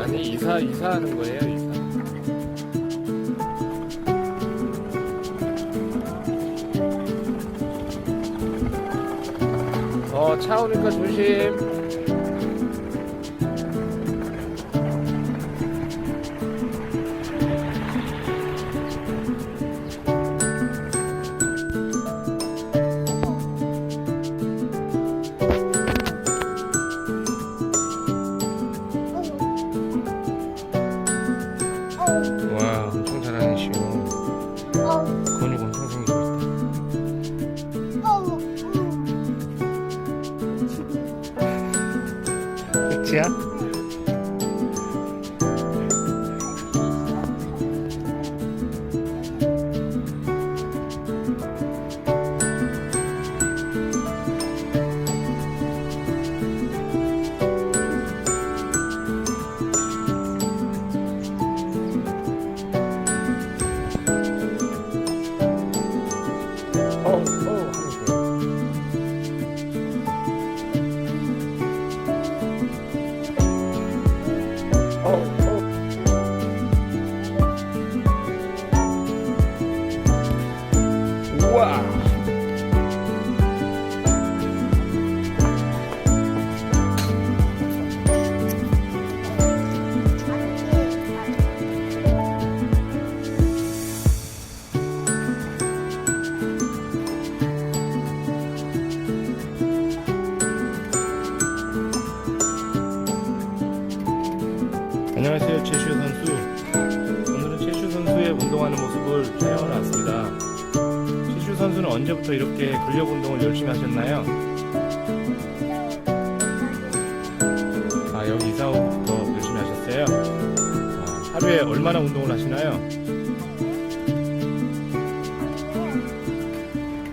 아니 이사 이사하는 거예요 이사. 어 차 오니까 조심. 와 엄청 잘하는 시오. 근육 엄청 생기고 있다. 끝이야? 우와. 안녕하세요 최슈 선수 오늘은 최슈 선수의 운동하는 모습을 촬영을 왔습니다 선수는 언제부터 이렇게 근력 운동을 열심히 하셨나요? 아 여기 이사 후부터 열심히 하셨어요? 아, 하루에 얼마나 운동을 하시나요?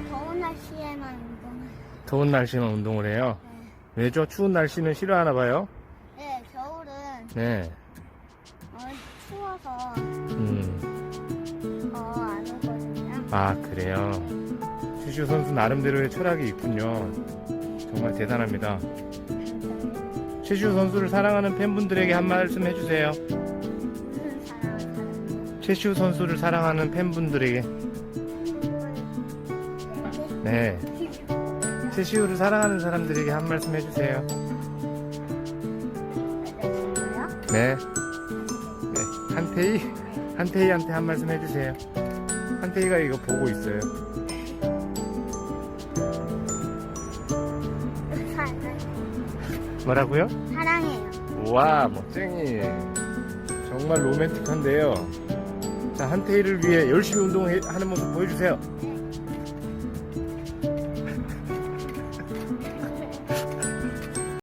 더운 날씨에만 운동을. 더운 날씨만 운동을 해요 왜죠? 추운 날씨는 싫어하나 봐요? 네, 겨울은 네 어, 추워서 음. 더안 오거든요. 아 그래요 최슈 선수 나름대로의 철학이 있군요. 정말 대단합니다. 최슈 선수를 사랑하는 팬분들에게 한 말씀 해주세요. 최슈 선수를 사랑하는 팬분들에게. 네. 최슈를 사랑하는 사람들에게 한 말씀 해주세요. 네, 네. 한태희? 한태희한테 한 말씀 해주세요. 한태희가 이거 보고 있어요 뭐라고요? 사랑해요. 와 멋쟁이 정말 로맨틱한데요 자 한태희를 위해 열심히 운동하는 모습 보여주세요